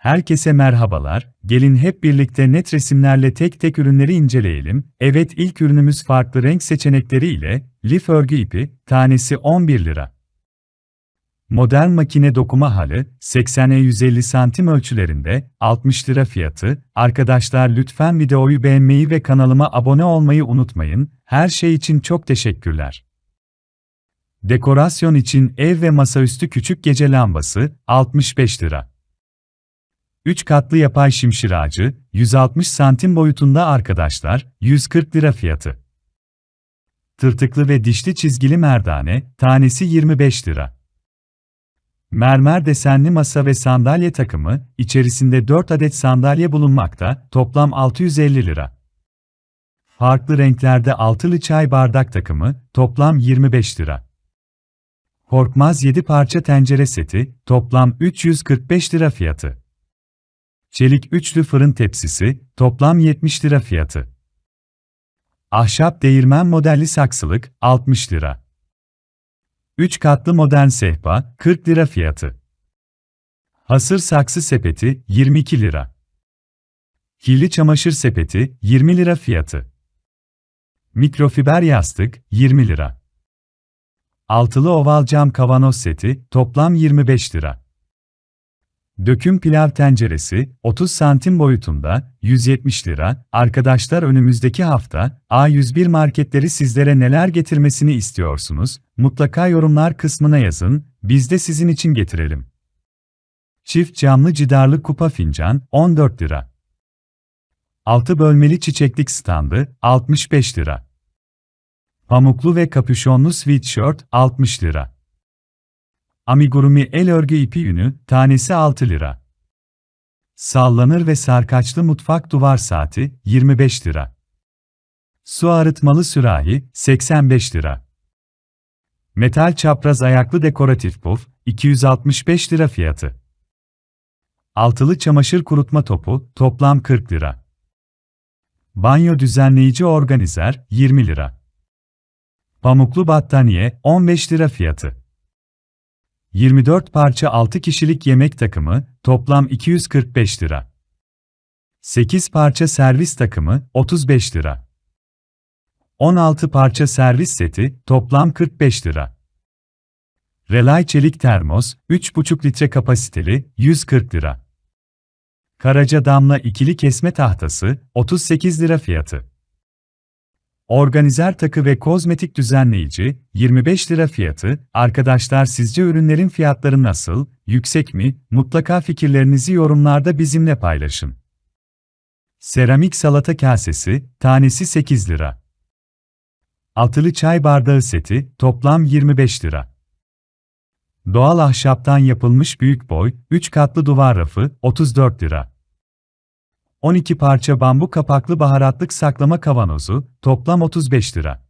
Herkese merhabalar, gelin hep birlikte net resimlerle tek tek ürünleri inceleyelim. Evet ilk ürünümüz farklı renk seçenekleri ile, lif örgü ipi, tanesi 11 lira. Modern makine dokuma halı, 80'e 150 santim ölçülerinde, 60 lira fiyatı. Arkadaşlar lütfen videoyu beğenmeyi ve kanalıma abone olmayı unutmayın. Her şey için çok teşekkürler. Dekorasyon için ev ve masaüstü küçük gece lambası, 65 lira. 3 katlı yapay şimşir ağacı, 160 santim boyutunda arkadaşlar, 140 lira fiyatı. Tırtıklı ve dişli çizgili merdane, tanesi 25 lira. Mermer desenli masa ve sandalye takımı, içerisinde 4 adet sandalye bulunmakta, toplam 650 lira. Farklı renklerde altılı çay bardak takımı, toplam 25 lira. Korkmaz 7 parça tencere seti, toplam 345 lira fiyatı. Çelik üçlü fırın tepsisi, toplam 70 lira fiyatı. Ahşap değirmen modelli saksılık, 60 lira. 3 katlı modern sehpa, 40 lira fiyatı. Hasır saksı sepeti, 22 lira. Kirli çamaşır sepeti, 20 lira fiyatı. Mikrofiber yastık, 20 lira. Altılı oval cam kavanoz seti, toplam 25 lira. Döküm pilav tenceresi, 30 santim boyutunda, 170 lira. Arkadaşlar önümüzdeki hafta, A101 marketleri sizlere neler getirmesini istiyorsunuz? Mutlaka yorumlar kısmına yazın, biz de sizin için getirelim. Çift camlı cidarlı kupa fincan, 14 lira. 6 bölmeli çiçeklik standı, 65 lira. Pamuklu ve kapüşonlu sweatshirt, 60 lira. Amigurumi el örgü ipi yünü, tanesi 6 lira. Sallanır ve sarkaçlı mutfak duvar saati, 25 lira. Su arıtmalı sürahi, 85 lira. Metal çapraz ayaklı dekoratif puf, 265 lira fiyatı. Altılı çamaşır kurutma topu, toplam 40 lira. Banyo düzenleyici organizer, 20 lira. Pamuklu battaniye, 15 lira fiyatı. 24 parça 6 kişilik yemek takımı, toplam 245 lira. 8 parça servis takımı, 35 lira. 16 parça servis seti, toplam 45 lira. Relay çelik termos, 3,5 litre kapasiteli, 140 lira. Karaca damla ikili kesme tahtası, 38 lira fiyatı. Organizer takı ve kozmetik düzenleyici, 25 lira fiyatı. Arkadaşlar sizce ürünlerin fiyatları nasıl, yüksek mi? Mutlaka fikirlerinizi yorumlarda bizimle paylaşın. Seramik salata kasesi, tanesi 8 lira. Altılı çay bardağı seti, toplam 25 lira. Doğal ahşaptan yapılmış büyük boy, 3 katlı duvar rafı, 34 lira. 12 parça bambu kapaklı baharatlık saklama kavanozu, toplam 35 lira.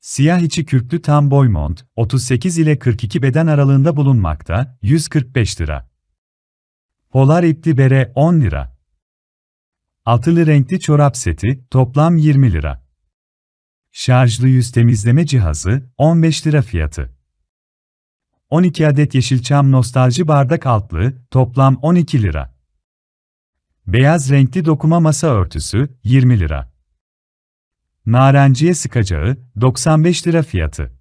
Siyah içi kürklü tam boy mont, 38 ile 42 beden aralığında bulunmakta, 145 lira. Polar ipli bere, 10 lira. Altılı renkli çorap seti, toplam 20 lira. Şarjlı yüz temizleme cihazı, 15 lira fiyatı. 12 adet Yeşilçam nostalji bardak altlığı, toplam 12 lira. Beyaz renkli dokuma masa örtüsü, 20 lira. Narenciye sıkacağı, 95 lira fiyatı.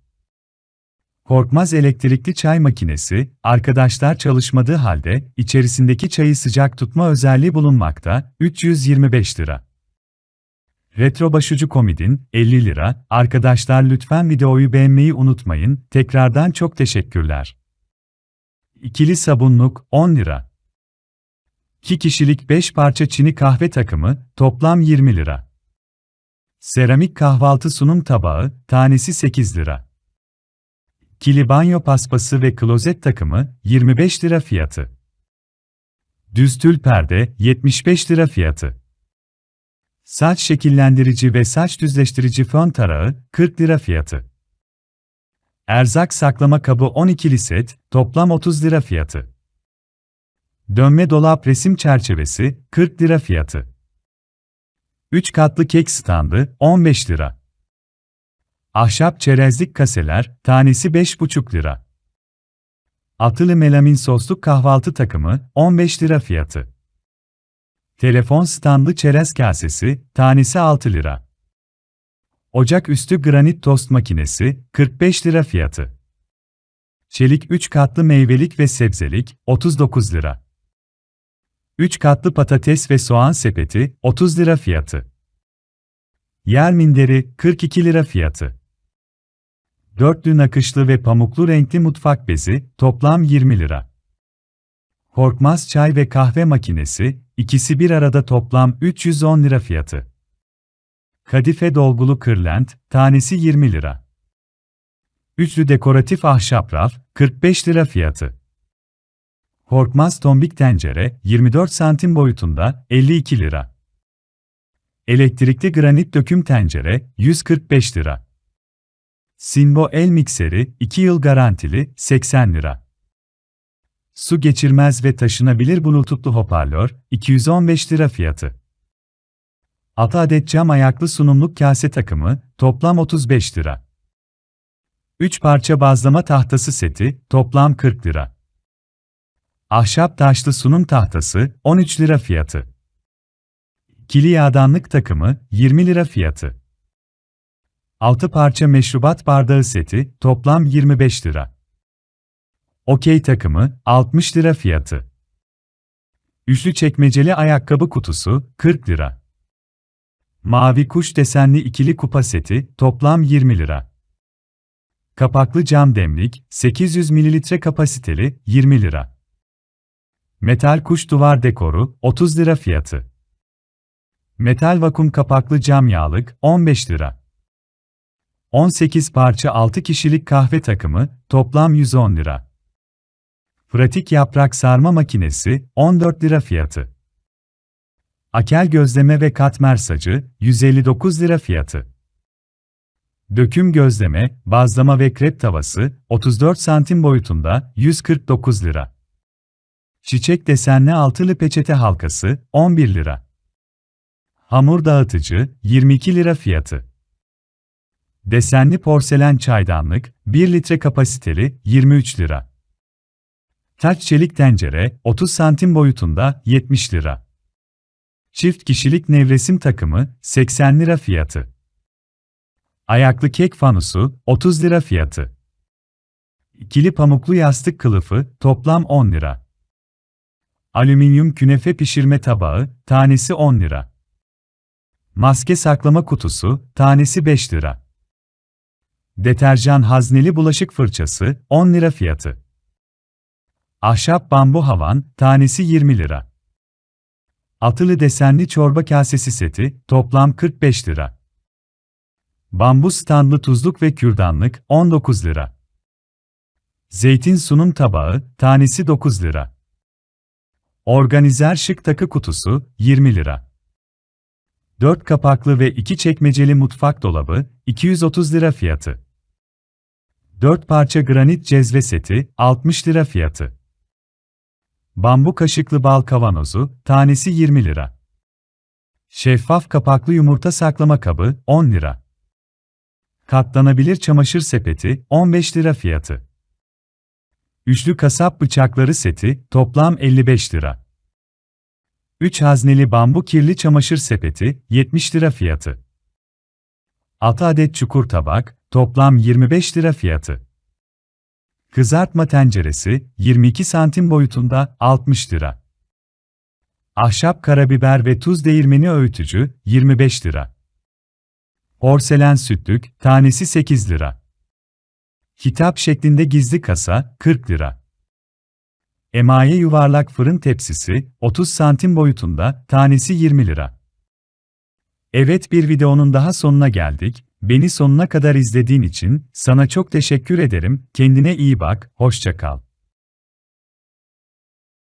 Korkmaz elektrikli çay makinesi, arkadaşlar çalışmadığı halde, içerisindeki çayı sıcak tutma özelliği bulunmakta, 325 lira. Retro başucu komidin, 50 lira. Arkadaşlar lütfen videoyu beğenmeyi unutmayın, tekrardan çok teşekkürler. İkili sabunluk, 10 lira. 2 kişilik 5 parça çini kahve takımı, toplam 20 lira. Seramik kahvaltı sunum tabağı, tanesi 8 lira. Kili banyo paspası ve klozet takımı, 25 lira fiyatı. Düz tül perde, 75 lira fiyatı. Saç şekillendirici ve saç düzleştirici fön tarağı, 40 lira fiyatı. Erzak saklama kabı 12'li set, toplam 30 lira fiyatı. Dönme dolap resim çerçevesi, 40 lira fiyatı. 3 katlı kek standı, 15 lira. Ahşap çerezlik kaseler, tanesi 5,5 lira. Atılı melamin soslu kahvaltı takımı 15 lira fiyatı. Telefon standı çerez kasesi tanesi 6 lira. Ocak üstü granit tost makinesi 45 lira fiyatı. Çelik 3 katlı meyvelik ve sebzelik 39 lira. 3 katlı patates ve soğan sepeti 30 lira fiyatı. Yer minderi 42 lira fiyatı. Dörtlü nakışlı ve pamuklu renkli mutfak bezi toplam 20 lira. Korkmaz çay ve kahve makinesi ikisi bir arada toplam 310 lira fiyatı. Kadife dolgulu kırlent tanesi 20 lira. Üçlü dekoratif ahşap raf 45 lira fiyatı. Korkmaz tombik tencere 24 santim boyutunda 52 lira. Elektrikli granit döküm tencere 145 lira. Sinbo el mikseri 2 yıl garantili 80 lira. Su geçirmez ve taşınabilir bluetoothlu hoparlör 215 lira fiyatı. 6 adet cam ayaklı sunumluk kase takımı toplam 35 lira. 3 parça bazlama tahtası seti toplam 40 lira. Ahşap taşlı sunum tahtası 13 lira fiyatı. Kili yağdanlık takımı 20 lira fiyatı. 6 parça meşrubat bardağı seti toplam 25 lira. Okey takımı 60 lira fiyatı. Üçlü çekmeceli ayakkabı kutusu 40 lira. Mavi kuş desenli ikili kupa seti toplam 20 lira. Kapaklı cam demlik 800 ml kapasiteli 20 lira. Metal kuş duvar dekoru 30 lira fiyatı. Metal vakum kapaklı cam yağlık 15 lira. 18 parça 6 kişilik kahve takımı toplam 110 lira. Pratik yaprak sarma makinesi 14 lira fiyatı. Akel gözleme ve katmer sacı 159 lira fiyatı. Döküm gözleme, bazlama ve krep tavası 34 santim boyutunda 149 lira. Çiçek desenli altılı peçete halkası 11 lira. Hamur dağıtıcı 22 lira fiyatı. Desenli porselen çaydanlık 1 litre kapasiteli 23 lira. Taç çelik tencere 30 santim boyutunda 70 lira. Çift kişilik nevresim takımı 80 lira fiyatı. Ayaklı kek fanusu 30 lira fiyatı. İkili pamuklu yastık kılıfı toplam 10 lira. Alüminyum künefe pişirme tabağı tanesi 10 lira. Maske saklama kutusu tanesi 5 lira. Deterjan hazneli bulaşık fırçası 10 lira fiyatı. Ahşap bambu havan tanesi 20 lira. Atılı desenli çorba kasesi seti toplam 45 lira. Bambu standlı tuzluk ve kürdanlık 19 lira. Zeytin sunum tabağı tanesi 9 lira. Organizer şık takı kutusu 20 lira. 4 kapaklı ve 2 çekmeceli mutfak dolabı 230 lira fiyatı. 4 parça granit cezve seti 60 lira fiyatı. Bambu kaşıklı bal kavanozu tanesi 20 lira. Şeffaf kapaklı yumurta saklama kabı 10 lira. Katlanabilir çamaşır sepeti 15 lira fiyatı. Üçlü kasap bıçakları seti toplam 55 lira. 3 hazneli bambu kirli çamaşır sepeti 70 lira fiyatı. 6 adet çukur tabak toplam 25 lira fiyatı. Kızartma tenceresi 22 santim boyutunda 60 lira. Ahşap karabiber ve tuz değirmeni öğütücü 25 lira. Porselen sütlük tanesi 8 lira. Kitap şeklinde gizli kasa 40 lira. Emaye yuvarlak fırın tepsisi 30 santim boyutunda tanesi 20 lira. Evet bir videonun daha sonuna geldik. Beni sonuna kadar izlediğin için sana çok teşekkür ederim. Kendine iyi bak, hoşça kal.